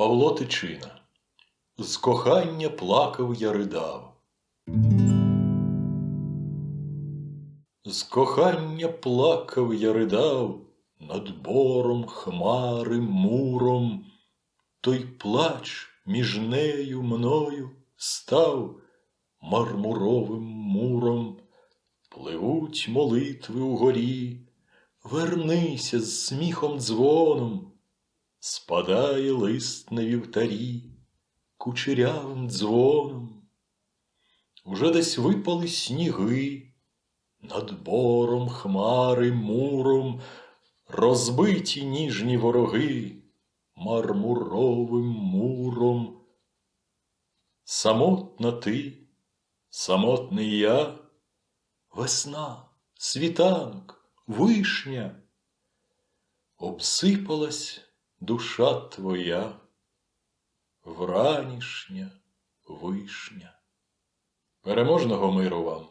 Павло Тичина. З кохання плакав я ридав. З кохання плакав я ридав над бором, хмари, муром. Той плач між нею мною став мармуровим муром. Пливуть молитви угорі, вернися з сміхом дзвоном, спадає лист на вівтарі кучерявим дзвоном. Уже десь випали сніги, над бором, хмари, муром, розбиті ніжні вороги мармуровим муром. Самотна ти, самотний я, весна, світанок, вишня, обсипалась душа твоя, вранішня вишня. Переможного миру вам!